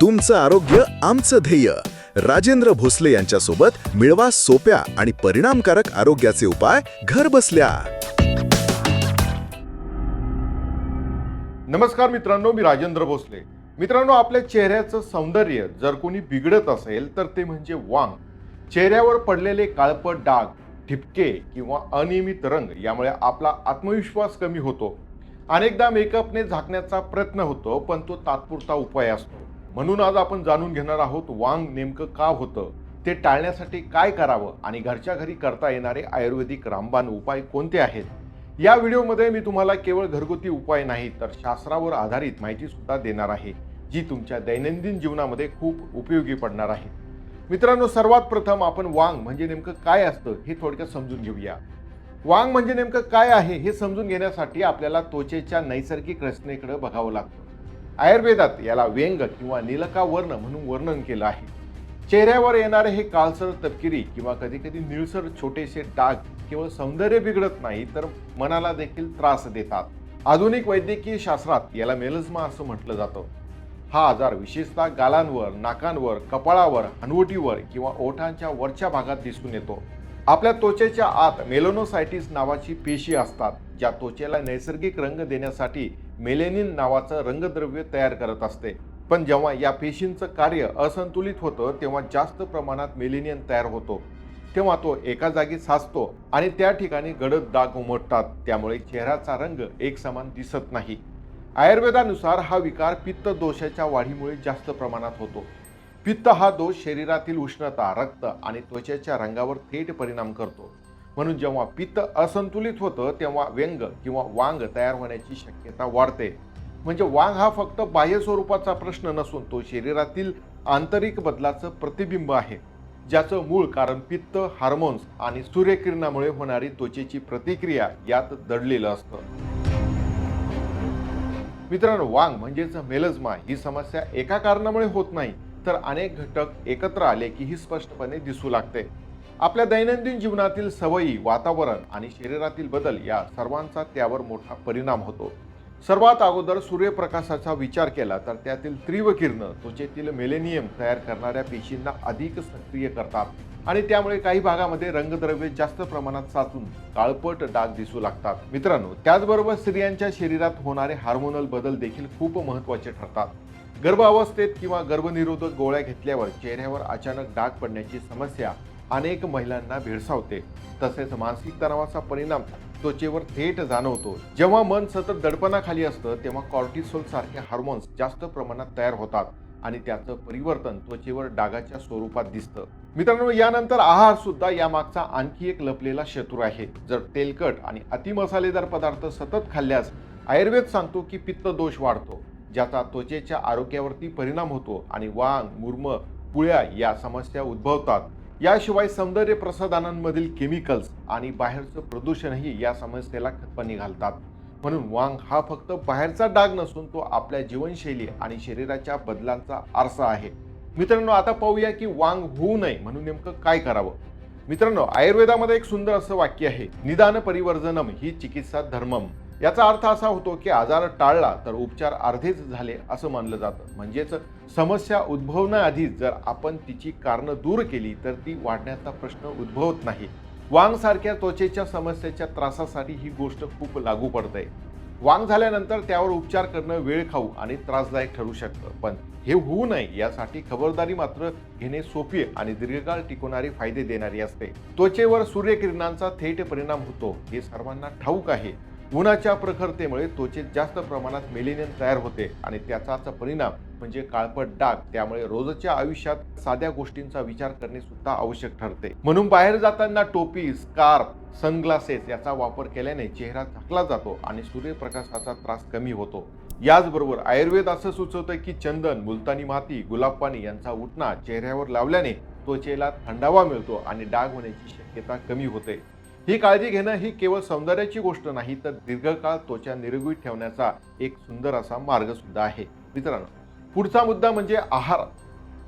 तुमचं आरोग्य आमचं ध्येय. राजेंद्र भोसले यांच्यासोबत मिळवा सोप्या आणि परिणामकारक आरोग्याचे उपाय घर बसल्या. नमस्कार मित्रांनो मी राजेंद्र भोसले. मित्रांनो आपल्या चेहऱ्याचं सौंदर्य जर कोणी बिघडत असेल तर ते म्हणजे वांग. चेहऱ्यावर पडलेले काळपट डाग ठिपके किंवा अनियमित रंग यामुळे आपला आत्मविश्वास कमी होतो. अनेकदा मेकअपने झाकण्याचा प्रयत्न होतो पण तो तात्पुरता उपाय असतो. म्हणून आज आपण जाणून घेणार आहोत वांग नेमकं का होतं ते टाळण्यासाठी काय करावं आणि घरच्या घरी करता येणारे आयुर्वेदिक रामबाण उपाय कोणते आहेत? या व्हिडिओमध्ये मी तुम्हाला केवळ घरगुती उपाय नाही तर शास्त्रावर आधारित माहिती सुद्धा देणार आहे जी तुमच्या दैनंदिन जीवनामध्ये खूप उपयोगी पडणार आहे. मित्रांनो सर्वात प्रथम आपण वांग म्हणजे नेमकं काय असतं हे थोडक्यात समजून घेऊया. वांग म्हणजे नेमकं काय आहे हे समजून घेण्यासाठी आपल्याला त्वचेच्या नैसर्गिक रचनेकडे बघावं लागतं. आयुर्वेदात याला व्यंग किंवा नीलका वर्ण म्हणून वर्णन केलं आहे. चेहऱ्यावर येणारे हे काळसर तपकिरी किंवा कधी कधी निळसर छोटेसे डाग केवळ सौंदर्य बिघडत नाही तर मनाला देखील त्रास देतात. आधुनिक वैद्यकीय शास्त्रात याला मेलझमा असं म्हटलं जातं. हा आजार विशेषतः गालांवर नाकांवर कपाळावर हनवटीवर किंवा ओठांच्या वरच्या भागात दिसून येतो. आपल्या त्वचेच्या आत मेलोनोसायटिस नावाची पेशी असतात ज्या त्वचेला नैसर्गिक रंग देण्यासाठी मेलेनिन नावाचं रंगद्रव्य तयार करत असते. पण जेव्हा या पेशींचं कार्य असंतुलित होतं तेव्हा जास्त प्रमाणात मेलेनियन तयार होतो. तेव्हा तो एका जागी साचतो आणि त्या ठिकाणी गडद दाग उमटतात. त्यामुळे चेहऱ्याचा रंग एकसमान दिसत नाही. आयुर्वेदानुसार हा विकार पित्त दोषाच्या वाढीमुळे जास्त प्रमाणात होतो. पित्त हा दोष शरीरातील उष्णता रक्त आणि त्वचेच्या रंगावर थेट परिणाम करतो. म्हणून जेव्हा पित्त असंतुलित होतं तेव्हा व्यंग किंवा वांग तयार होण्याची शक्यता वाढते. म्हणजे वांग हा फक्त बाह्य स्वरूपाचा प्रश्न नसून तो शरीरातील आंतरिक बदलाचं प्रतिबिंब आहे. ज्याचं मूळ कारण पित्त हार्मोन्स आणि सूर्यकिरणामुळे होणारी त्वचेची प्रतिक्रिया यात दडलेलं असतं. मित्रांनो वांग म्हणजेच मेलजमा ही समस्या एका कारणामुळे होत नाही तर अनेक घटक एकत्र आले की ही स्पष्टपणे दिसू लागते. आपल्या दैनंदिन जीवनातील सवयी वातावरण आणि शरीरातील बदल या सर्वांचा त्यावर मोठा परिणाम होतो. सर्वात अगोदर सूर्यप्रकाशाचा विचार केला तर त्यातील तीव्र किरण त्वचेतील मेलेनियम तयार करणाऱ्या पेशींना अधिक सक्रिय करतात आणि त्यामुळे काही भागामध्ये रंगद्रव्य जास्त प्रमाणात साचून काळपट डाग दिसू लागतात. मित्रांनो त्याचबरोबर स्त्रियांच्या शरीरात होणारे हार्मोनल बदल देखील खूप महत्त्वाचे ठरतात. गर्भावस्थेत किंवा गर्भनिरोधक गोळ्या घेतल्यावर चेहऱ्यावर अचानक डाग पडण्याची समस्या अनेक महिलांना भेडसावते. तसेच मानसिक तणावाचा परिणाम त्वचेवर थेट जाणवतो. जेव्हा मन सतत दडपणाखाली असतं तेव्हा कॉर्टिसोल सारखे हार्मोन्स जास्त प्रमाणात तयार होतात आणि त्याचं परिवर्तन त्वचेवर डागाच्या स्वरूपात दिसतं. मित्रांनो यानंतर आहार सुद्धा यामागचा आणखी एक लपलेला शत्रू आहे. जर तेलकट आणि अतिमसालेदार पदार्थ सतत खाल्ल्यास आयुर्वेद सांगतो की पित्त दोष वाढतो ज्याचा त्वचेच्या आरोग्यावरती परिणाम होतो आणि वांग मुर्म पुळ्या या समस्या उद्भवतात. याशिवाय सौंदर्य प्रसाधनांमधील केमिकल्स आणि बाहेरचं प्रदूषणही या समस्येला खतपाणी घालतात. म्हणून वांग हा फक्त बाहेरचा डाग नसून तो आपल्या जीवनशैली आणि शरीराच्या बदलांचा आरसा आहे. मित्रांनो आता पाहूया की वांग होऊ नये म्हणून नेमकं काय करावं? मित्रांनो आयुर्वेदामध्ये एक सुंदर असं वाक्य आहे निदान परिवर्जनम ही चिकित्सा धर्मम. याचा अर्थ असा होतो की आजार टाळला तर उपचार अर्धेच झाले असं मानलं जातं. म्हणजेच समस्या उद्भवण्याआधीच जर आपण तिची कारणं दूर केली तर ती वाढण्याचा प्रश्न उद्भवत नाही. वांगसारख्या त्वचेच्या समस्येच्या त्रासासाठी ही गोष्ट खूप लागू पडते. वांग झाल्यानंतर त्यावर उपचार करणं वेळ खाऊ आणि त्रासदायक ठरू शकतं. पण हे होऊ नये यासाठी खबरदारी मात्र घेणे सोपी आणि दीर्घकाळ टिकवणारी फायदे देणारी असते. त्वचेवर सूर्यकिरणांचा थेट परिणाम होतो हे सर्वांना ठाऊक आहे. उन्हाच्या प्रखरतेमुळे त्वचेत जास्त प्रमाणात मेलेनियन तयार होते आणि त्याचाच परिणाम म्हणजे काळपट डाग त्यामुळे रोजच्या आयुष्यात साध्या गोष्टींचा विचार करणे सुद्धा आवश्यक ठरते. म्हणून बाहेर जाताना टोपी स्कार्फ सनग्लासेस याचा वापर केल्याने चेहरा झाकला जातो आणि सूर्यप्रकाशाचा त्रास कमी होतो. याचबरोबर आयुर्वेद असं सुचवतं की चंदन मुलतानी माती गुलाब पाणी यांचा उठणा चेहऱ्यावर लावल्याने त्वचेला थंडावा मिळतो आणि डाग होण्याची शक्यता कमी होते. ही काळजी घेणं ही केवळ सौंदर्याची गोष्ट नाही तर दीर्घकाळ त्वचा निरोगी ठेवण्याचा एक सुंदर असा मार्ग सुद्धा आहे. मित्रांनो पुढचा मुद्दा म्हणजे आहार.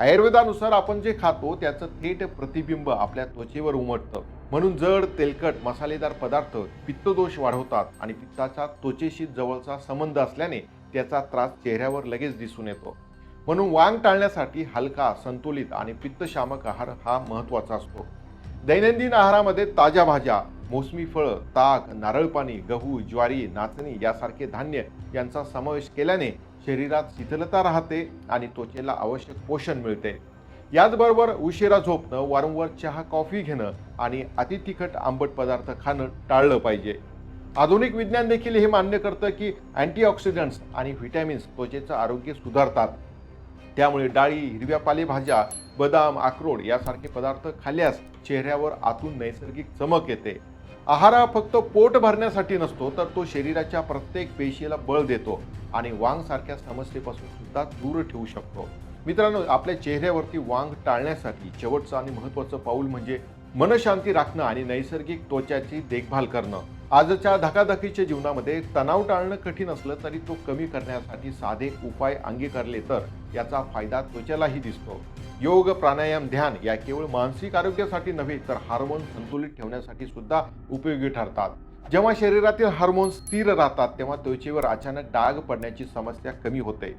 आयुर्वेदानुसार आपण जे खातो त्याचं थेट प्रतिबिंब आपल्या त्वचेवर उमटतं. म्हणून जड तेलकट मसालेदार पदार्थ पित्तदोष वाढवतात आणि पित्ताचा त्वचेशी जवळचा संबंध असल्याने त्याचा त्रास चेहऱ्यावर लगेच दिसून येतो. म्हणून वांग टाळण्यासाठी हलका संतुलित आणि पित्तशामक आहार हा महत्त्वाचा असतो. दैनंदिन आहारामध्ये ताज्या भाज्या मोसमी फळं ताक नारळ पाणी गहू ज्वारी नाचणी यासारखे धान्य यांचा समावेश केल्याने शरीरात शिथिलता राहते आणि त्वचेला आवश्यक पोषण मिळते. याचबरोबर उशिरा झोपणं वारंवार चहा कॉफी घेणं आणि अतितिखट आंबट पदार्थ खाणं टाळलं पाहिजे. आधुनिक विज्ञान देखील हे मान्य करतं की अँटीऑक्सिडंट्स आणि व्हिटॅमिन्स त्वचेचं आरोग्य सुधारतात. त्यामुळे डाळी हिरव्या पालेभाज्या बदाम अक्रोड यासारखे पदार्थ खाल्ल्यास चेहऱ्यावर आतून नैसर्गिक चमक येते. आहार हा फक्त पोट भरण्यासाठी नसतो तर तो शरीराच्या प्रत्येक पेशीला बळ देतो आणि वांग सारख्या समस्येपासून सुद्धा दूर ठेवू शकतो. मित्रांनो आपल्या चेहऱ्यावरती वांग टाळण्यासाठी शेवटचं आणि महत्त्वाचं पाऊल म्हणजे मनशांती राखणं आणि नैसर्गिक त्वचाची देखभाल करणं. आजच्या धकाधकीच्या जीवनामध्ये तणाव टाळणं कठीण असलं तरी तो कमी करण्यासाठी साधे उपाय अंगीकारले तर याचा फायदा त्वचेलाही दिसतो. योग प्राणायाम ध्यान या केवळ मानसिक आरोग्यासाठी नव्हे तर हार्मोन संतुलित ठेवण्यासाठी सुद्धा उपयोगी ठरतात. जेव्हा शरीरातील हार्मोन स्थिर राहतात तेव्हा त्वचेवर अचानक डाग पडण्याची समस्या कमी होते.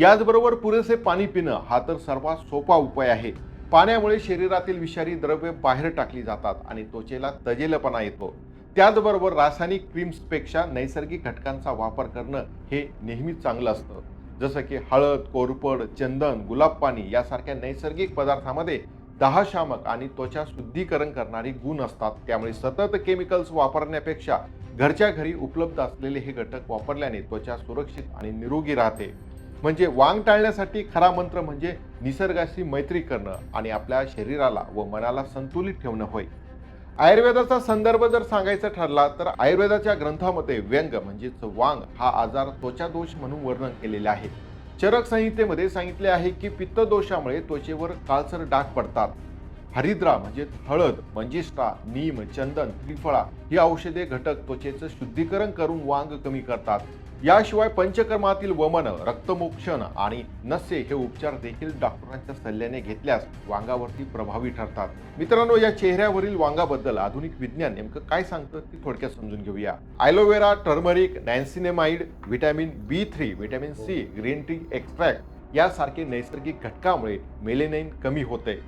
याचबरोबर पुरेसे पाणी पिणं हा तर सर्वात सोपा उपाय आहे. पाण्यामुळे शरीरातील विषारी द्रव्ये बाहेर टाकली जातात आणि त्वचेला तजेलपणा येतो. त्याचबरोबर रासायनिक क्रीम्सपेक्षा नैसर्गिक घटकांचा वापर करणं हे नेहमीच चांगलं असतं. जसं की हळद कोरपड चंदन गुलाब पाणी यासारख्या नैसर्गिक पदार्थामध्ये दहाशामक आणि त्वचा शुद्धीकरण करणारी गुण असतात. त्यामुळे सतत केमिकल्स वापरण्यापेक्षा घरच्या घरी उपलब्ध असलेले हे घटक वापरल्याने त्वचा सुरक्षित आणि निरोगी राहते. म्हणजे वांग टाळण्यासाठी खरा मंत्र म्हणजे निसर्गाशी मैत्री करणं आणि आपल्या शरीराला व मनाला संतुलित ठेवणं होय. आयुर्वेदाचा संदर्भ जर सांगायचा ठरला तर आयुर्वेदाच्या ग्रंथामध्ये व्यंग म्हणजेच वांग हा आजार त्वचा दोष म्हणून वर्णन केलेले आहे. चरक संहितेमध्ये सांगितले आहे की पित्त दोषामुळे त्वचेवर काळसर डाग पडतात. हरिद्रा म्हणजे हळद मंजिष्ठा नीम चंदन त्रिफळा ही औषधे घटक त्वचेचं शुद्धीकरण करून वांग कमी करतात. याशिवाय पंचकर्मातील वमन रक्तमोक्षण आणि नसे हे उपचार देखील डॉक्टरांच्या सल्ल्याने घेतल्यास वांगावरती प्रभावी ठरतात. मित्रांनो या चेहऱ्यावरील वांगाबद्दल आधुनिक विज्ञान नेमकं काय सांगतं ते थोडक्यात समजून घेऊया. Aloe vera turmeric niacinamide vitamin B three vitamin C green tea extract यासारखे नैसर्गिक घटकामुळे मेलेनाइन कमी होते.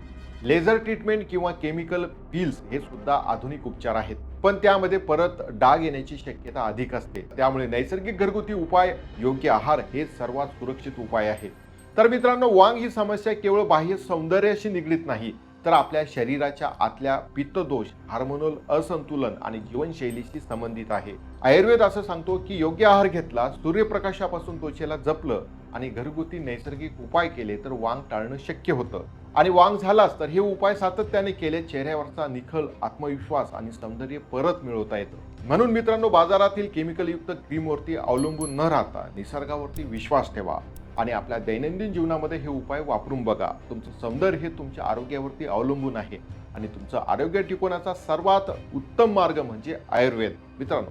लेझर ट्रीटमेंट किंवा केमिकल पिल्स हे सुद्धा आधुनिक उपचार आहेत. पण त्यामध्ये परत डाग येण्याची शक्यता अधिक असते. त्यामुळे नैसर्गिक घरगुती उपाय योग्य आहार हे सर्वात सुरक्षित उपाय आहे तर मित्रांनो वांग ही समस्या केवळ बाह्य सौंदर्याशी निगडीत नाही तर आपल्या शरीराच्या आतल्या पित्तदोष हार्मोनल असंतुलन आणि जीवनशैलीशी संबंधित आहे. आयुर्वेद असं सांगतो की योग्य आहार घेतला सूर्यप्रकाशापासून त्वचेला जपलं आणि घरगुती नैसर्गिक उपाय केले तर वांग टाळणं शक्य होतं. आणि वांग झालाच तर हे उपाय सातत्याने केले. चेहऱ्यावरचा निखल आत्मविश्वास आणि सौंदर्य परत मिळवता येतं. म्हणून मित्रांनो बाजारातील केमिकलयुक्त क्रीमवरती अवलंबून न राहता निसर्गावरती विश्वास ठेवा आणि आपल्या दैनंदिन जीवनामध्ये हे उपाय वापरून बघा. तुमचं सौंदर्य हे तुमच्या आरोग्यावरती अवलंबून आहे आणि तुमचं आरोग्य टिकवण्याचा सर्वात उत्तम मार्ग म्हणजे आयुर्वेद. मित्रांनो